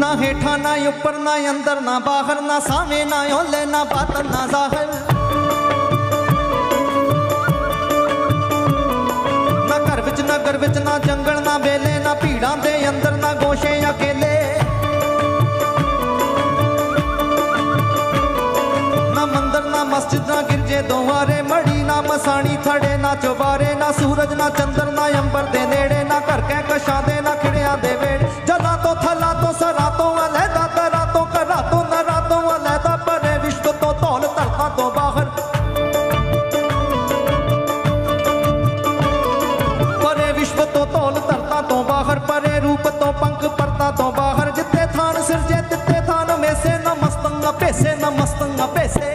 ਨਾ ਹੇਠਾਂ, ਨਾ ਉੱਪਰ, ਨਾ ਅੰਦਰ, ਨਾ ਬਾਹਰ, ਨਾ ਸਾਵੇਂ ਨਾ ਓਲੇ ਨਾ ਬਾਤਨ ਨਾ ਜ਼ਾਹਰ। ਨਾ ਘਰ ਵਿੱਚ, ਨਾ ਘਰ ਵਿੱਚ, ਨਾ ਜੰਗਲ, ਨਾ ਵੇਲੇ, ਨਾ ਭੀੜਾਂ ਦੇ ਅੰਦਰ, ਨਾ ਗੋਸ਼ੇ ਅਕੇਲੇ। ਨਾ ਮੰਦਰ, ਨਾ ਮਸਜਿਦ, ਨਾ ਗਿਰਜੇ ਦੁਆਰੇ ਮੜੀ ਨਾ ਮਸਾਣੀ, ਥੜੇ, ਨਾ ਚੁਬਾਰੇ, ਨਾ ਸੂਰਜ, ਨਾ ਚੰਦਰ, ਨਾ ਪਰੇ ਤੋਂ ਧੋਲ ਧਰਤਾਂ ਤੋਂ ਬਾਹਰ, ਪਰੇ ਰੂਪ ਤੋਂ ਪੰਖ ਪਰਤਾਂ ਤੋਂ ਬਾਹਰ, ਜਿੱਥੇ ਥਾਨ ਸਿਰਜੇ ਤਿੱਥੇ ਥਾਨ ਮੇਸੇ, ਨਮਸਤੰਗਾ ਭੇਸੇ ਨਮਸਤੰਗਾ ਭੇਸੇ।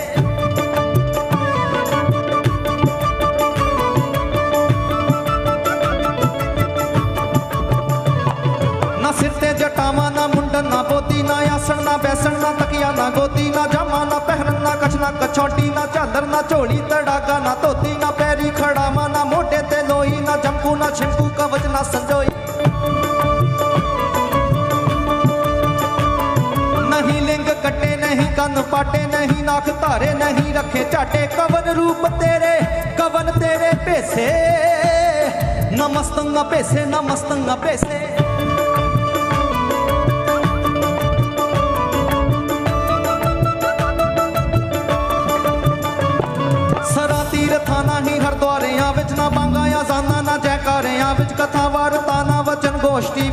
ਨਾ ਸਿਰ ਤੇ ਜਟਾਵਾਂ, ਨਾ ਮੁੰਡਨ ਨਾ ਬੋਦੀ, ਨਾ ਆਸਣ, ਨਾ ਬੈਸਣ, ਨਾ ਤਕਿਆ, ਨਾ ਗੋਦੀ, ਨਾ ਜਾਮਾ, ਨਾ ਪਹਿਰਨ, ਨਾ ਕਛ, ਨਾ ਕਛੋਟੀ, ਨਾ ਝਾਲਰ, ਨਾ ਝੋਲੀ, ਤੜਾਗਾ, ਨਾ ਧੋਤੀ, ਨਾ ਪੈਰੀ ਖੜਾਵਾ, ਨਾ ਮੋਢੇ ਤੇ ਲੋਈ, ਨਾ ਜੰਪੂ ਨਾ ਛਿੰਪੂ ਕਵਚ ਨਾ ਸੰਜੋਈ ਨਹੀਂ ਲਿੰਗ ਕੱਟੇ ਨਹੀਂ, ਕੰਨ ਪਾਟੇ ਨਹੀਂ, ਨੱਕ ਧਾਰੇ ਨਹੀਂ, ਰੱਖੇ ਝਾਟੇ, ਕਵਨ ਰੂਪ ਤੇਰੇ, ਕਵਨ ਤੇਰੇ ਭੇਸੇ। ਨਮਸਤੰਗਾ ਭੇਸੇ ਨਮਸਤੰਗਾ ਭੇਸੇ। ਸਰਾ ਤੀਰਥਾਂ ਹੀ ਹਰਦੁਆਰਿਆਂ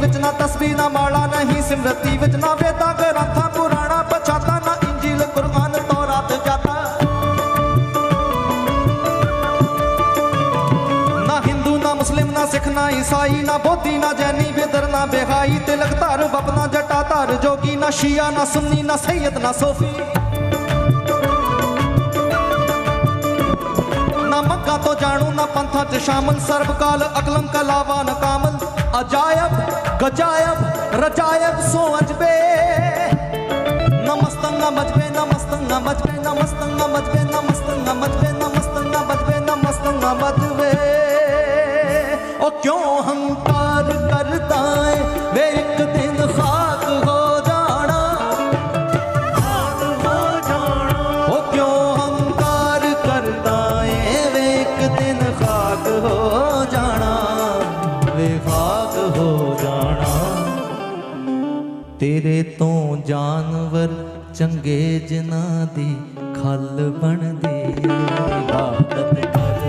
ਵਿੱਚ ਨਾ ਤਸਬੀਹ ਨਾ ਮਾਲਾ ਨਹੀਂ ਸਿਮਰਤੀ ਵਿੱਚ ਨਾ ਵੇਦਾਂ, ਗ੍ਰੰਥਾਂ, ਪੁਰਾਣਾ, ਪਛਾਤਾ, ਨਾ ਇੰਜੀਲ, ਕੁਰਆਨ, ਤੌਰਾਤ, ਜਾਤਾ। ਨਾ ਹਿੰਦੂ, ਨਾ ਮੁਸਲਿਮ, ਨਾ ਸਿੱਖ, ਨਾ ਈਸਾਈ, ਨਾ ਬੋਧੀ, ਨਾ ਜੈਨੀ ਵਿਦਰ ਨਾ ਬਿਹਾਈ, ਤਿਲਕ ਧਰ ਬਪਨਾ ਜਟਾ ਧਰ, ਜੋਗੀ, ਨਾ ਸ਼ੀਆ, ਨਾ ਸੁੰਨੀ, ਨਾ ਸੈਯਦ, ਨਾ ਸੋਫੀ। ਨਾ ਮੱਕਾ ਤੋਂ ਜਾਣੂ पंथा च शामल, सर्वकाल अकलम कलावान कामल। अजायब, गजायब, रजायब सो अजबे नमस्तंग मजबे नमस्तंगा मजबे नमस्तंगा मजबे नमस्तंगा मजबे ਤੇਰੇ ਤੋਂ ਜਾਨਵਰ ਚੰਗੇ ਜਿਨ੍ਹਾਂ ਦੀ ਖਲ ਬਣਦੀ ਏ ਇਬਾਦਤ ਕਰ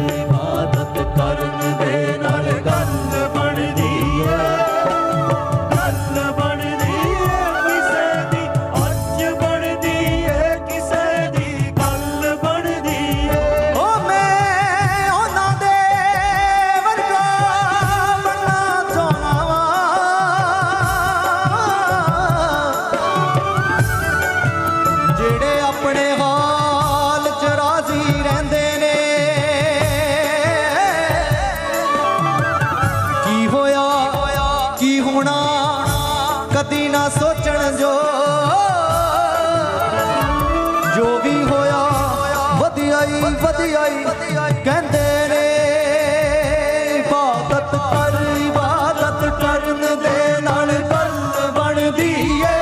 ਕਦੀ ਨਾ ਸੋਚਣ ਜੋ। ਜੋ ਵੀ ਹੋਇਆ, ਵਧਿਆਈ ਵਧਿਆਈ, ਕਹਿੰਦੇ ਨੇ ਇਬਾਦਤ ਕਰ ਇਬਾਦਤ ਕਰਨ ਦੇ ਨਾਲ ਗੱਲ ਬਣਦੀ ਏ।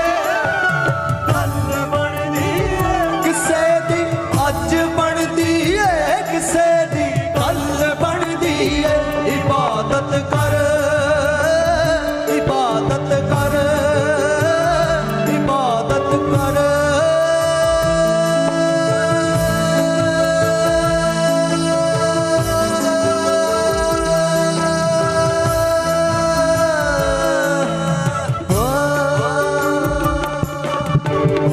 ਗੱਲ ਬਣਦੀ ਏ। ਕਿਸੇ ਦੀ ਅੱਜ ਬਣਦੀ ਏ, ਕਿਸੇ ਦੀ ਗੱਲ ਬਣਦੀ ਏ।